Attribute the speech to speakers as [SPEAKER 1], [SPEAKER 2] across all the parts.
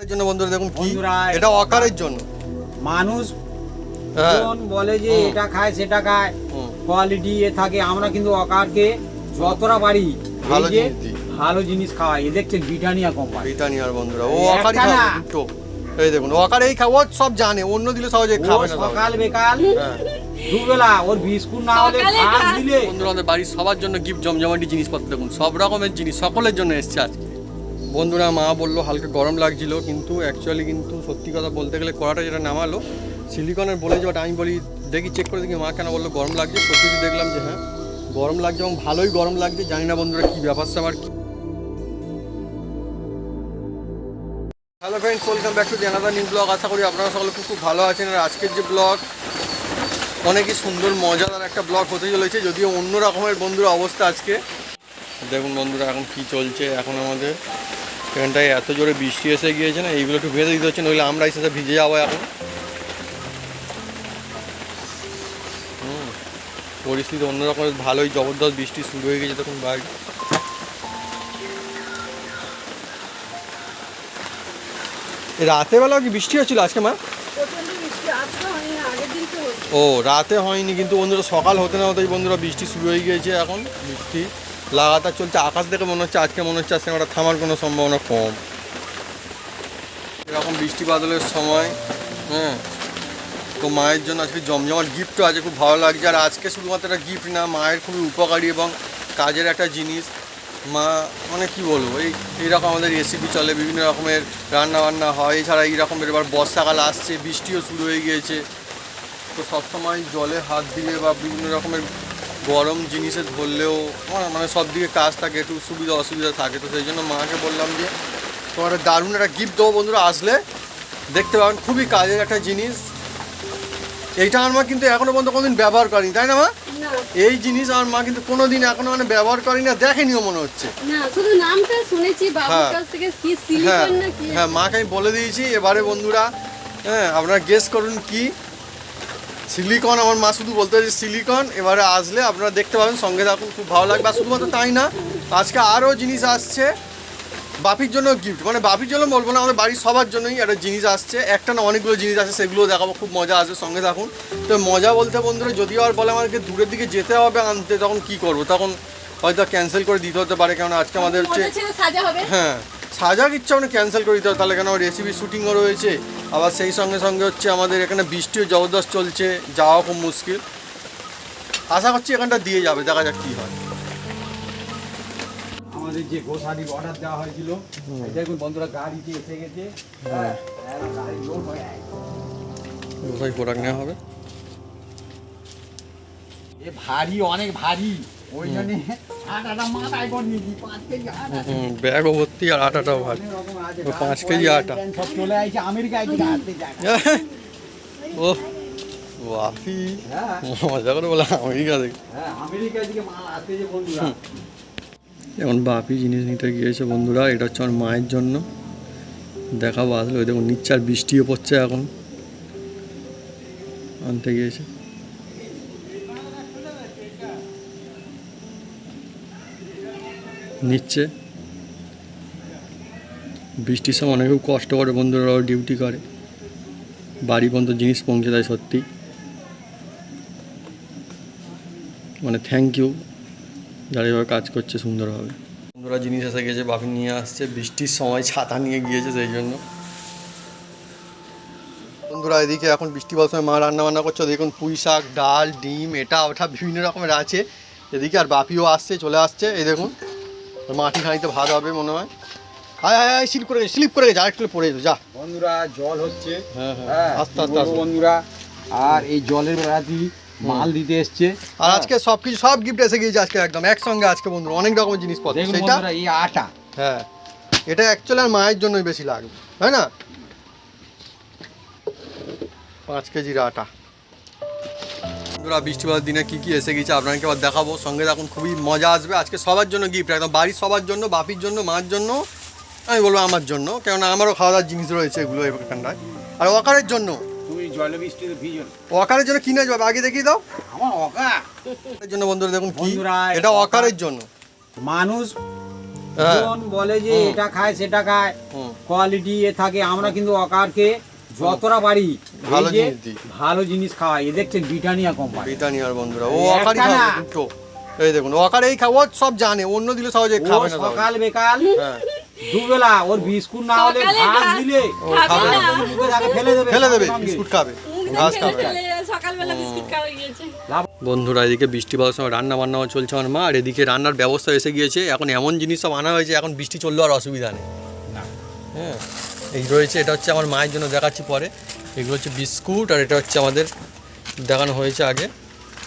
[SPEAKER 1] জন্য বন্ধুরা দেখুন কি এটা অকারের জন্য।
[SPEAKER 2] মানুষ
[SPEAKER 1] হ্যাঁ।
[SPEAKER 2] বলে যে এটা খায় সেটা খায়। কোয়ালিটি এ থাকে আমরা কিন্তু অকারকে যতটা পারি
[SPEAKER 1] ভালো জিনিস
[SPEAKER 2] ভালো জিনিস খাওয়াই। এ দেখছেন ব্রিটানিয়া কোম্পানি
[SPEAKER 1] ব্রিটানিয়ার বন্ধুরা ও
[SPEAKER 2] এই
[SPEAKER 1] অকারই
[SPEAKER 2] একটা
[SPEAKER 1] খাবে দুটো। এই দেখুন অকার এই খাব সব জানে অন্য দিলে সহজে খাবে না
[SPEAKER 2] সকাল বেকাল
[SPEAKER 1] হ্যাঁ।
[SPEAKER 2] দুবেলা ওর বিস্কুট না হলে ভাত দিলে।
[SPEAKER 1] বন্ধুরা আমাদের বাড়ির সবার জন্য গিফট জমজমাটি জিনিসপত্র দেখুন সব রকমের জিনিস সকলের জন্য এসছে আজকে। বন্ধুরা, মা বলল, হালকা গরম লাগছিল, কিন্তু অ্যাকচুয়ালি কিন্তু সত্যি কথা বলতে গেলে কড়াটা যেটা নামালো সিলিকনের বলেছে বাট আমি বলি, দেখি চেক করে দেখি, মা কেন বলল গরম লাগছে? সত্যি দেখলাম যে হ্যাঁ গরম লাগছে এবং ভালোই গরম লাগছে, জানি না বন্ধুরা কী ব্যাপার স্যাপার কি। Hello friends welcome back to জানাদা new blog আশা করি আপনারা সকলে খুব খুব ভালো আছেন। আর আজকের যে ব্লগ অনেকই সুন্দর, মজাদার একটা ব্লগ হতে চলেছে, যদিও অন্য রকমের বন্ধুর অবস্থা আজকে। দেখুন বন্ধুরা, এখন কি চলছে, এখন আমাদের এখানটায় এত জোরে বৃষ্টি এসে গিয়েছে না এইগুলো একটু ভেজে দিতে হচ্ছে নইলে আমরা এসে ভিজে যাব এখন। হুম, পরিস্থিতি অন্যরকমের ভালোই জবরদস্ত বৃষ্টি শুরু হয়ে গেছে তখন বাইরে রাতের বেলাও কি বৃষ্টি হচ্ছিল আজকে মা। ও রাতে হয়নি কিন্তু বন্ধুরা সকাল হতে না হতেই বন্ধুরা বৃষ্টি শুরু হয়ে গিয়েছে এখন বৃষ্টি। লাগাতার চলছে, আকাশ দেখে মনে হচ্ছে আজকে মনে হচ্ছে আজকে থামার কোনো সম্ভাবনা কম। এরকম বৃষ্টি বাদলের সময় হ্যাঁ তো মায়ের জন্য আজকে জমজমাট গিফটও আছে খুব ভালো লাগছে। আর আজকে শুধুমাত্র একটা গিফট না, মায়ের খুবই উপকারী এবং কাজের একটা জিনিস। মা মানে কি বলব, এই, এইরকম আমাদের রেসিপি চলে, বিভিন্ন রকমের রান্না বান্না হয়। এছাড়া এই রকমের এবার বর্ষাকাল আসছে, বৃষ্টিও শুরু হয়ে গিয়েছে। তো সবসময় জলে হাত দিলে বা বিভিন্ন রকমের গরম জিনিসে ধরলেও আমার মানে সব দিকে কাজ থাকে একটু সুবিধা অসুবিধা থাকে তো সেই জন্য মাকে বললাম যে তোমার দারুণ একটা গিফট দেবো বন্ধুরা আসলে দেখতে পাবেন খুবই কাজের একটা জিনিস। এইটা আমার মা কিন্তু এখনও পর্যন্ত কোনোদিন ব্যবহার করেনি তাই না মা? এই জিনিস আমার মা কিন্তু কোনোদিন এখনও মানে ব্যবহার করেনি আর দেখেনিও মনে হচ্ছে। হ্যাঁ। হ্যাঁ হ্যাঁ মাকে আমি বলে দিয়েছি এবারে বন্ধুরা হ্যাঁ আপনারা গেস করুন কি। সিলিকন আমার মা শুধু বলতে যে সিলিকন এবারে আসলে আপনারা দেখতে পাবেন সঙ্গে থাকুন খুব ভালো লাগবে। আর শুধুমাত্র তাই না আজকে আরও জিনিস আসছে বাপির জন্য গিফট মানে বাপির জন্য বলব না আমাদের বাড়ির সবার জন্যই একটা জিনিস আসছে। একটা না অনেকগুলো জিনিস আছে সেগুলো দেখাবো খুব মজা আসবে সঙ্গে থাকুন। তো মজা বলতে বন্ধুরা যদিও আর বলে আমাদেরকে দূরের দিকে যেতে হবে আনতে তখন কি করব? তখন হয়তো ক্যান্সেল করে দিতে হতে পারে কারণ আজকে আমাদের হচ্ছে হ্যাঁ। সাজার ইচ্ছা মানে ক্যান্সেল করে দিতে হবে। তাহলে কেন? রেসিপি শুটিংও রয়েছে। আবার সেই সঙ্গে সঙ্গে হচ্ছে আমাদের এখানে বৃষ্টিও জবরদস্ত চলছে। যাওয়া খুব মুশকিল। আশা করছি এখানটা দিয়ে যাবে। দেখা যাক কী হয়।
[SPEAKER 2] আমাদের যে গোসারির অর্ডার দেওয়া হয়েছিল দেখুন বন্ধুরা গাড়িতে এসে গেছে। গেছে।
[SPEAKER 1] প্রোডাক্ট নেওয়া হবে?
[SPEAKER 2] এ ভারী অনেক ভারী। ওই জন্য আটাটা মাথায় করে নিয়েছি পাঁচ কেজি আটা।
[SPEAKER 1] ব্যাগও ভর্তি আর আটাটাও ভালো পাঁচ কেজি আটা।
[SPEAKER 2] সব চলে আসছে আমেরিকায়
[SPEAKER 1] ও বাপি।
[SPEAKER 2] হ্যাঁ।
[SPEAKER 1] মজা করে বলে আমেরিকা থেকে
[SPEAKER 2] হ্যাঁ আমেরিকায় থেকে মাল আসতেছে বন্ধুরা।
[SPEAKER 1] এখন বাপি জিনিস নিতে গিয়েছে বন্ধুরা এটা হচ্ছে আমার মায়ের জন্য। দেখাবো আসলে ওই দেখুন নিচ্ছে আর বৃষ্টিও পড়ছে এখন। আনতে গিয়েছে। নিচ্ছে। বৃষ্টির সময় অনেকেও কষ্ট করে বন্ধুরাও ডিউটি করে। বাড়ি পর্যন্ত জিনিস পৌঁছে দেয় সত্যি। মানে থ্যাংক ইউ যারা এভাবে কাজ করছে সুন্দরভাবে। বন্ধুরা জিনিস এসে গেছে, বাপি নিয়ে আসছে। বৃষ্টির সময় ছাতা নিয়ে গিয়েছে সেই জন্য। বন্ধুরা এদিকে এখন বৃষ্টি বলার সময় মা রান্না বান্না করছে। দেখুন পুঁই শাক, ডাল, ডিম, এটা ওটা বিভিন্ন রকমের আছে। এদিকে আর বাপিও আসছে, চলে আসছে। এই দেখুন। মাটি খানিতে ভাত হবে মনে হয়। হায় হায় হায় স্লিপ করে গেছে স্লিপ করে গেছে আরেকটু পড়ে যেত যা।
[SPEAKER 2] বন্ধুরা জল হচ্ছে।
[SPEAKER 1] হ্যাঁ হ্যাঁ।
[SPEAKER 2] হ্যাঁ
[SPEAKER 1] আস্তে আস্তে আস্তে।
[SPEAKER 2] বন্ধুরা? আর এই জলের বেড়াতি মাল দিতে এসছে।
[SPEAKER 1] আর আজকে সব কিছু সব গিফট এসে গিয়েছে আজকে একদম। একসঙ্গে আজকে বন্ধুরা অনেক রকমের জিনিসপত্র সেটা
[SPEAKER 2] এই আটা।
[SPEAKER 1] হ্যাঁ। এটা অ্যাকচুয়ালি আর মায়ের জন্যই বেশি লাগবে তাই না? পাঁচ কেজির আটা। বন্ধুরা বৃষ্টিবার দিনে কি কি এসে গেছে আপনাকে আবার দেখাবো। সঙ্গে দেখুন খুবই মজা আসবে। আজকে সবার জন্য গিফট একদম বাড়ির সবার জন্য বাপির জন্য মার জন্য আমি বলব আমার জন্য কেননা আমারও খাওয়া দাওয়ার জিনিস রয়েছে এগুলো এখানটায়। আর ওয়াকারের জন্য? ওয়াকারের জন্য কিনে যাবে? আগে দেখিয়ে দাও।
[SPEAKER 2] আমার
[SPEAKER 1] জন্য বন্ধুরা দেখুন কি এটা ওয়াকারের জন্য।
[SPEAKER 2] মানুষ
[SPEAKER 1] হ্যাঁ।
[SPEAKER 2] বলে যে এটা খায় সেটা খায়। কোয়ালিটি এ থাকে। আমরা কিন্তু অকারকে যতটা পারি
[SPEAKER 1] ভালো জিনিস দিই।
[SPEAKER 2] ভালো জিনিস খাওয়াই এ দেখছেন ব্রিটানিয়া কোম্পানি
[SPEAKER 1] ব্রিটানিয়ার বন্ধুরা ও
[SPEAKER 2] একটা
[SPEAKER 1] খাবে দুটো। এই দেখুন অকার এই খাব সব জানে অন্য দিলে সহজে
[SPEAKER 2] ও
[SPEAKER 1] খাবে না
[SPEAKER 2] সকাল বেকাল
[SPEAKER 1] হ্যাঁ।
[SPEAKER 2] দুবেলা ওর বিস্কুট না হলে
[SPEAKER 3] ঘাস
[SPEAKER 2] দিলে
[SPEAKER 3] খাবে
[SPEAKER 1] না।
[SPEAKER 2] ফেলে দেবে
[SPEAKER 1] ফেলে দেবে। বিস্কুট খাবে ঘাস খাবে।
[SPEAKER 3] খাওয়া
[SPEAKER 1] বন্ধুরা এদিকে বৃষ্টি পাওয়ার সময় রান্না বান্নাও চলছে আমার মা আর এদিকে রান্নার ব্যবস্থা এসে গিয়েছে। এখন এমন জিনিস সব আনা হয়েছে এখন বৃষ্টি চললেও আর অসুবিধা নেই। হ্যাঁ। এই রয়েছে এটা হচ্ছে আমার মায়ের জন্য দেখাচ্ছি পরে। এগুলো হচ্ছে বিস্কুট আর এটা হচ্ছে আমাদের দেখানো হয়েছে আগে।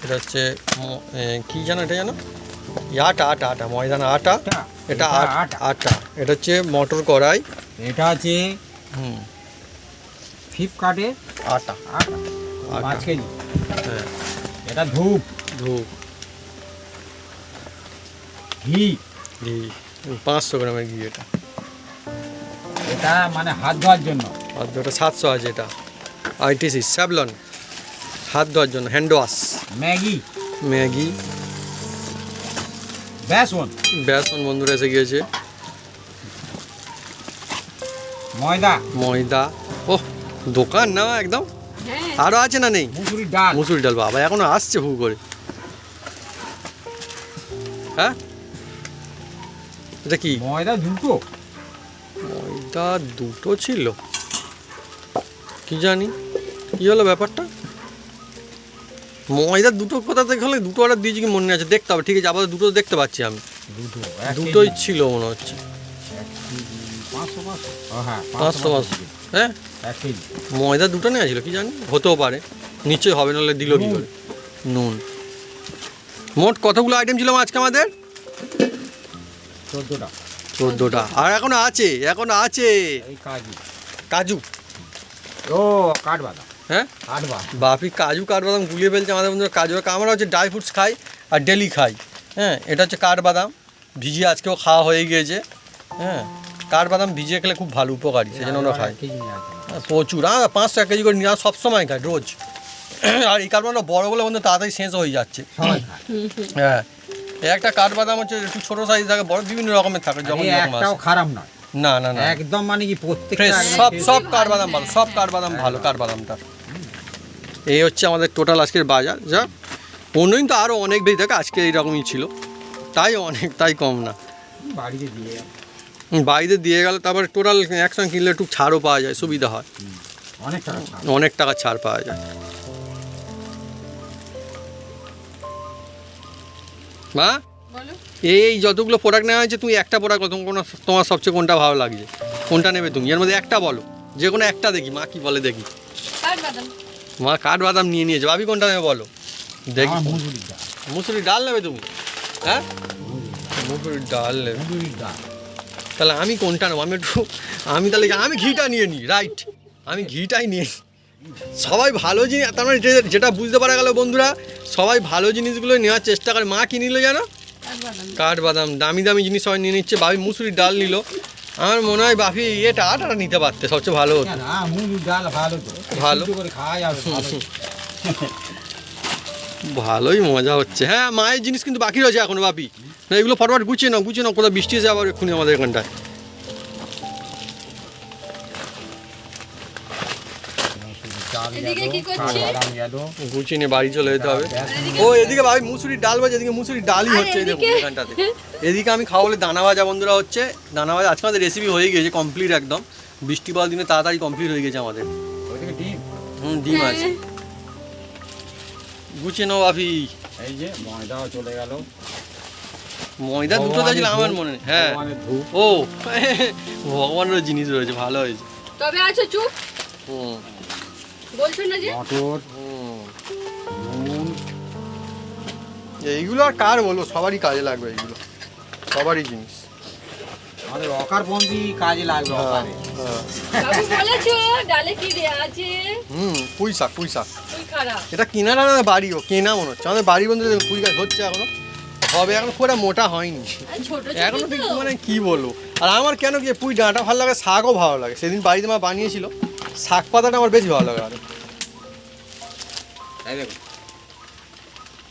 [SPEAKER 1] এটা হচ্ছে কী জানো এটা জানো আটা আটা আটা ময়দানা আটা? এটা আট- এটা হচ্ছে মটর কড়াই।
[SPEAKER 2] এটা আছে
[SPEAKER 1] হুম।
[SPEAKER 2] ফ্লিপকার্টে
[SPEAKER 1] আটা।
[SPEAKER 2] আটা। কেজি।
[SPEAKER 1] হ্যাঁ।
[SPEAKER 2] এটা ধূপ।
[SPEAKER 1] ধূপ।
[SPEAKER 2] ঘি।
[SPEAKER 1] ঘি। পাঁচশো গ্রামের ঘি এটা।
[SPEAKER 2] এটা মানে হাত ধোয়ার জন্য।
[SPEAKER 1] আর ওটা সাতশো আছে এটা। ITC Savlon. হাত ধোয়ার জন্য হ্যান্ড ওয়াশ
[SPEAKER 2] ম্যাগি।
[SPEAKER 1] ম্যাগি।
[SPEAKER 2] বেসন
[SPEAKER 1] বেসন বন্ধুরা এসে গিয়েছে।
[SPEAKER 2] ময়দা।
[SPEAKER 1] ময়দা। ওহ দোকান না একদম?
[SPEAKER 3] হ্যাঁ।
[SPEAKER 1] আরও আছে না নেই?
[SPEAKER 2] মুসুরির ডাল।
[SPEAKER 1] মুসুরি ডাল বাবা এখনও আসছে হু করে। হ্যাঁ? এটা কি?
[SPEAKER 2] ময়দা দুটো
[SPEAKER 1] ময়দা দুটো ছিল। কি জানি? কি হলো ব্যাপারটা? ময়দা দুটো কোথা থেকে হলে? দুটো অর্ডার দিয়েছি কি মনে আছে? দেখতে হবে ঠিক আছে আপাতত দুটো দেখতে পাচ্ছি আমি।
[SPEAKER 2] দুটো
[SPEAKER 1] দুটোই ছিল মনে হচ্ছে।
[SPEAKER 2] পাঁচশো পাঁচশো। হ্যাঁ
[SPEAKER 1] হ্যাঁ? ময়দা দুটো নেওয়া ছিল কি জানি? হতেও পারে। নিশ্চয়ই হবে নাহলে দিল কি। করে? নুন। মোট কতগুলো আইটেম ছিল আজকে আমাদের?
[SPEAKER 2] চোদ্দোটা।
[SPEAKER 1] চোদ্দোটা আর এখনও আছে এখনও আছে।
[SPEAKER 2] এই কাজু।
[SPEAKER 1] কাজু।
[SPEAKER 2] ও কাঠবাদাম।
[SPEAKER 1] হ্যাঁ?
[SPEAKER 2] কাঠবাদাম।
[SPEAKER 1] বাপি কাজু কাঠবাদাম গুলিয়ে ফেলছে আমাদের বন্ধুরা কাজু আমরা হচ্ছে ড্রাই ফ্রুটস খাই আর ডেলি খাই। হ্যাঁ এটা হচ্ছে কাঠবাদাম। ভিজিয়ে আজকেও খাওয়া হয়ে গিয়েছে। হ্যাঁ কাঠবাদাম ভিজিয়ে খেলে খুব ভালো উপকারী সেই জন্য আমরা খাই। হ্যাঁ, প্রচুর। হ্যাঁ পাঁচশো এক কেজি করে নিয়ে সবসময় খাই রোজ। আর এই কাঠবাদামটা বড় বলে বন্ধু তাড়াতাড়ি শেষ হয়ে যাচ্ছে। হ্যাঁ একটা কাঠবাদাম হচ্ছে একটু ছোটো সাইজ থাকে বড় বিভিন্ন রকমের থাকে যখন
[SPEAKER 2] একটাও খারাপ নয়।
[SPEAKER 1] না না না।
[SPEAKER 2] একদম মানে কি প্রত্যেকটা
[SPEAKER 1] সব। সব কাঠবাদাম ভালো সব কাঠবাদাম ভালো কাঠবাদামটা এই হচ্ছে আমাদের টোটাল আজকের বাজার যা অন্যদিন তো আরও অনেক বেশি থাকে আজকে এইরকমই ছিল। তাই অনেক তাই কম না।
[SPEAKER 2] বাড়িতে দিয়ে
[SPEAKER 1] বাড়িতে দিয়ে গেলে তারপরে টোটাল একসঙ্গে কিনলে একটু ছাড়ও পাওয়া যায় সুবিধা হয়।
[SPEAKER 2] অনেক
[SPEAKER 1] অনেক টাকা ছাড় পাওয়া যায়। মা? এই যতগুলো প্রোডাক্ট নেওয়া হয়েছে তুমি একটা প্রোডাক্ট কোনো তোমার সবচেয়ে কোনটা ভালো লাগছে? কোনটা নেবে তুমি? এর মধ্যে একটা বলো। যে কোনো একটা দেখি মা কি বলে দেখি। মা কাঠ বাদাম নিয়ে নিয়েছে। ভাবি কোনটা নেবে বলো। দেখি।
[SPEAKER 2] মুসুরির ডাল।
[SPEAKER 1] মুসুরি ডাল নেবে তুমি? হ্যাঁ?
[SPEAKER 2] মুসুরির ডাল।
[SPEAKER 1] নেবে।
[SPEAKER 2] ডাল।
[SPEAKER 1] তাহলে আমি কোনটা নেব? আমি একটু আমি তাহলে আমি ঘিটা নিয়ে নিই রাইট আমি ঘিটাই নিয়ে নিই। সবাই ভালো জিনিস তার মানে যেটা বুঝতে পারা গেল বন্ধুরা সবাই ভালো জিনিসগুলো নেওয়ার চেষ্টা করে। মা কি নিল জানো?
[SPEAKER 3] কাঠবাদাম।
[SPEAKER 1] কাঠ বাদাম দামি দামি জিনিস সবাই নিয়ে নিচ্ছে। বাপি মুসুরির ডাল নিল। আমার মনে হয় বাপি এটা আটাটা নিতে পারতে সবচেয়ে ভালো হতো।
[SPEAKER 2] ভালো।
[SPEAKER 1] ভালোই মজা হচ্ছে। হ্যাঁ মায়ের জিনিস কিন্তু বাকি রয়েছে এখনও বাপি। না এগুলো ফটফট গুছিয়ে নাও গুছিয়ে নাও কোথাও বৃষ্টি এসে আবার এক্ষুনি আমাদের এখানটায়। গুছিয়ে নিয়ে বাড়ি চলে যেতে হবে। ও এদিকে ভাই মুসুরির ডাল বাজে এদিকে মুসুরির ডালই হচ্ছে
[SPEAKER 3] এদিকে?
[SPEAKER 1] এখানটাতে এদিকে আমি খাওয়া বলে দানা ভাজা বন্ধুরা হচ্ছে। দানা ভাজা আজকে আমাদের রেসিপি হয়ে গিয়েছে কমপ্লিট একদম। বৃষ্টি পাওয়ার দিনে তাড়াতাড়ি কমপ্লিট হয়ে গেছে আমাদের।
[SPEAKER 2] ডিম।
[SPEAKER 1] হুম ডিম
[SPEAKER 3] হ্যাঁ।
[SPEAKER 1] আছে। গুছিয়ে নাও
[SPEAKER 2] এই যে ময়দাও চলে গেল।
[SPEAKER 1] ময়দা দুটো ছিল আমার মনে নেই। হ্যাঁ।
[SPEAKER 2] ভগবানের
[SPEAKER 1] ও ভগবানের জিনিস রয়েছে ভালো হয়েছে।
[SPEAKER 3] তবে আছো চুপ।
[SPEAKER 1] হুম।
[SPEAKER 3] বলছো না যে?
[SPEAKER 2] মটর নুন।
[SPEAKER 1] এইগুলো আর কার বলব? সবারই কাজে লাগবে এইগুলো। সবারই জিনিস।
[SPEAKER 2] আমাদের অকারপন্থী কাজে লাগবে অকারে।
[SPEAKER 1] হ্যাঁ।
[SPEAKER 3] বাবু বলেছ ডালে কি দেয়া আছে?
[SPEAKER 1] হুম পুঁই শাক পুঁই শাক। এটা কেনা না বাড়িও কেনা মনে হচ্ছে। আমাদের বাড়ি বন্ধু পুঁই গাছ হচ্ছে এখনও। হবে এখন খুব একটা মোটা হয়নি।
[SPEAKER 3] এখনও ছোট
[SPEAKER 1] ঠিক মানে কি বলব। আর আমার কেন কি পুঁই ডাঁটা ভালো লাগে শাকও ভালো লাগে। সেদিন বাড়িতে মা বানিয়েছিল। শাক পাতাটা আমার বেশি ভালো লাগে আরও।
[SPEAKER 2] এই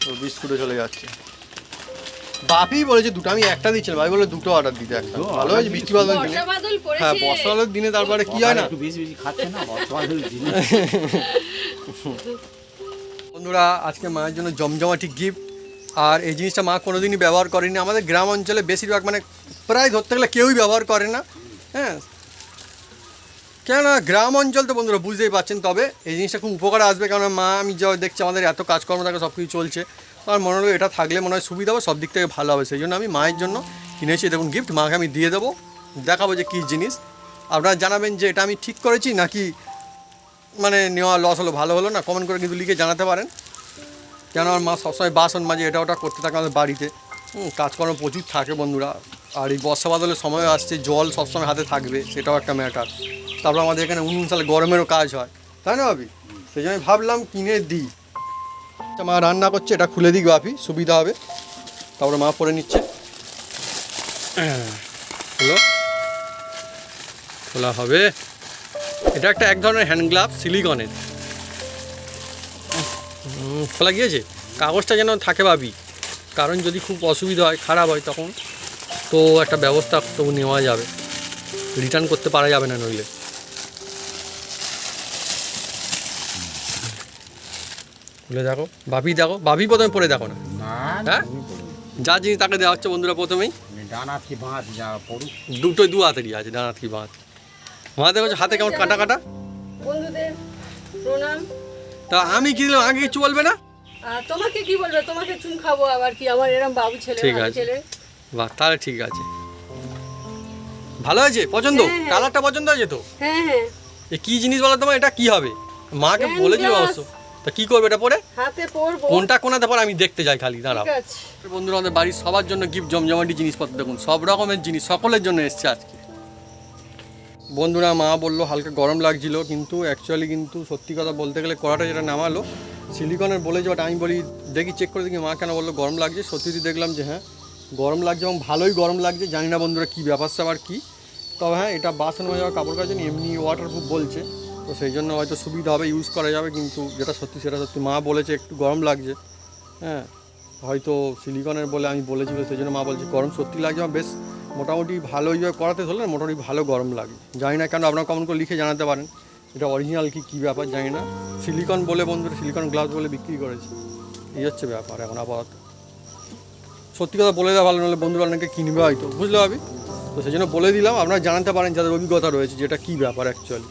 [SPEAKER 1] ও বিস্কুটে চলে যাচ্ছে। বাপি বলেছে দুটো আমি একটা দিচ্ছিলাম ভাই বলে দুটো অর্ডার দিতে একটা। ভালো হয়েছে বৃষ্টি বাদল দিনে হ্যাঁ
[SPEAKER 3] পড়েছে।
[SPEAKER 1] বর্ষা বাদলের দিনে তারপরে কি হয় না?
[SPEAKER 2] বেশি বেশি খাচ্ছে না বর্তমানে
[SPEAKER 1] বন্ধুরা আজকে মায়ের জন্য জমজমাটি গিফট আর এই জিনিসটা মা কোনোদিনই ব্যবহার করেনি। আমাদের গ্রাম অঞ্চলে বেশিরভাগ মানে প্রায় ধরতে গেলে কেউই ব্যবহার করে না। হ্যাঁ কেননা গ্রাম অঞ্চল তো বন্ধুরা বুঝতেই পারছেন, তবে এই জিনিসটা খুব উপকারে আসবে। কেননা মা, আমি যা দেখছি আমাদের এত কাজকর্ম থাকে সব কিছু চলছে আমার মনে হলো এটা থাকলে মনে হয় সুবিধা হবে, সব দিক থেকে ভালো হবে। সেই জন্য আমি মায়ের জন্য কিনেছি, দেখুন গিফট মাকে আমি দিয়ে দেবো, দেখাবো যে কী জিনিস। আপনারা জানাবেন যে এটা আমি ঠিক করেছি নাকি মানে নেওয়া লস হলো, ভালো হলো না কমেন্ট করে কিন্তু লিখে জানাতে পারেন। কেন আমার মা সবসময় বাসন মাঝে এটা ওটা করতে থাকে আমাদের বাড়িতে। কাজকর্ম প্রচুর থাকে বন্ধুরা। আর এই বর্ষা বাদলের সময় আসছে জল সবসময় হাতে থাকবে সেটাও একটা ম্যাটার তারপর আমাদের এখানে উনুন সালে গরমেরও কাজ হয়। তাই না ভাবি? সেই জন্য ভাবলাম কিনে দিই। আচ্ছা, মা রান্না করছে এটা খুলে দিই বাপি সুবিধা হবে। তারপরে মা পরে নিচ্ছে। হলো খোলা হবে। এটা একটা এক ধরনের হ্যান্ড গ্লাভ সিলিকনের খোলা গিয়েছে? কাগজটা যেন থাকে ভাবি। কারণ যদি খুব অসুবিধা হয় খারাপ হয় তখন তো একটা ব্যবস্থা তবু নেওয়া যাবে। রিটার্ন করতে পারা যাবে না নইলে। খুলে দেখো ভাবি দেখো ভাবি প্রথমে পরে দেখো না।
[SPEAKER 2] না
[SPEAKER 1] হ্যাঁ? যা জিনিস তাকে দেওয়া হচ্ছে বন্ধুরা প্রথমেই।
[SPEAKER 2] বাঁধ যা পড়ুক।
[SPEAKER 1] দুটোই দু হাতেরই আছে ডানাত কি বাঁধ। মা দেখো হাতে কেমন কাটা কাটা?
[SPEAKER 3] বন্ধুদের প্রণাম।
[SPEAKER 1] তা আমি কি দিলাম? আগে কিছু বলবে না?
[SPEAKER 3] তোমাকে কি বলবে? তোমাকে চুন খাব আবার কি? আমার এরম বাবু ছেলে
[SPEAKER 1] ঠিক আছে।
[SPEAKER 3] ছেলে।
[SPEAKER 1] বাহ তাহলে ঠিক আছে। ভালো হয়েছে? পছন্দ?
[SPEAKER 3] হ্যাঁ, হ্যাঁ।
[SPEAKER 1] কালারটা পছন্দ হয়েছে তো?
[SPEAKER 3] হ্যাঁ হ্যাঁ।
[SPEAKER 1] এ কি জিনিস বলো তোমার এটা কি হবে? মাকে
[SPEAKER 3] Hand
[SPEAKER 1] বলেছিল অবশ্য। তা কি করবে এটা পরে?
[SPEAKER 3] হাতে পরবো।
[SPEAKER 1] কোনটা কোনাতে পরে আমি দেখতে যাই খালি দাঁড়াও। বন্ধুরা আমাদের বাড়ির সবার জন্য গিফট জমজমাটি জিনিসপত্র দেখুন। সব রকমের জিনিস সকলের জন্য এসছে আজকে। বন্ধুরা মা বলল হালকা গরম লাগছিল কিন্তু অ্যাকচুয়ালি কিন্তু সত্যি কথা বলতে গেলে কড়াটা যেটা নামালো সিলিকনের বলেছে বাট আমি বলি দেখি চেক করে দেখি মা কেন বলল গরম লাগছে। সত্যি দেখলাম যে হ্যাঁ গরম লাগছে এবং ভালোই গরম লাগছে, জানি না বন্ধুরা কী ব্যাপার স্যাপার কী। তবে হ্যাঁ এটা বাসন মাজা, কাপড় কাচেন এমনি ওয়াটারপ্রুফ বলছে। তো সেই জন্য হয়তো সুবিধা হবে ইউজ করা যাবে, কিন্তু যেটা সত্যি সেটা সত্যি। মা বলেছে একটু গরম লাগছে। হ্যাঁ হয়তো সিলিকনের বলে আমি বলেছিল, সেই জন্য মা বলছে গরম সত্যি লাগছে আমার বেশ মোটামুটি ভালোই করাতে ধরলে মোটামুটি ভালো গরম লাগে। জানি না কেন, আপনারা কমেন্ট করে লিখে জানাতে পারেন, এটা অরিজিনাল কি, কী ব্যাপার, জানি না। সিলিকন বলে বন্ধুরা সিলিকন গ্লাস বলে বিক্রি করেছে। এই হচ্ছে ব্যাপার এখন আপাতত। সত্যি কথা বলে দেওয়া ভালো, নাহলে বন্ধুরা অনেকে কিনবে হয়তো, বুঝলে ভাবি? তো সেই জন্য বলে দিলাম, আপনারা জানতে পারেন যাদের অভিজ্ঞতা রয়েছে যেটা কী ব্যাপার অ্যাকচুয়ালি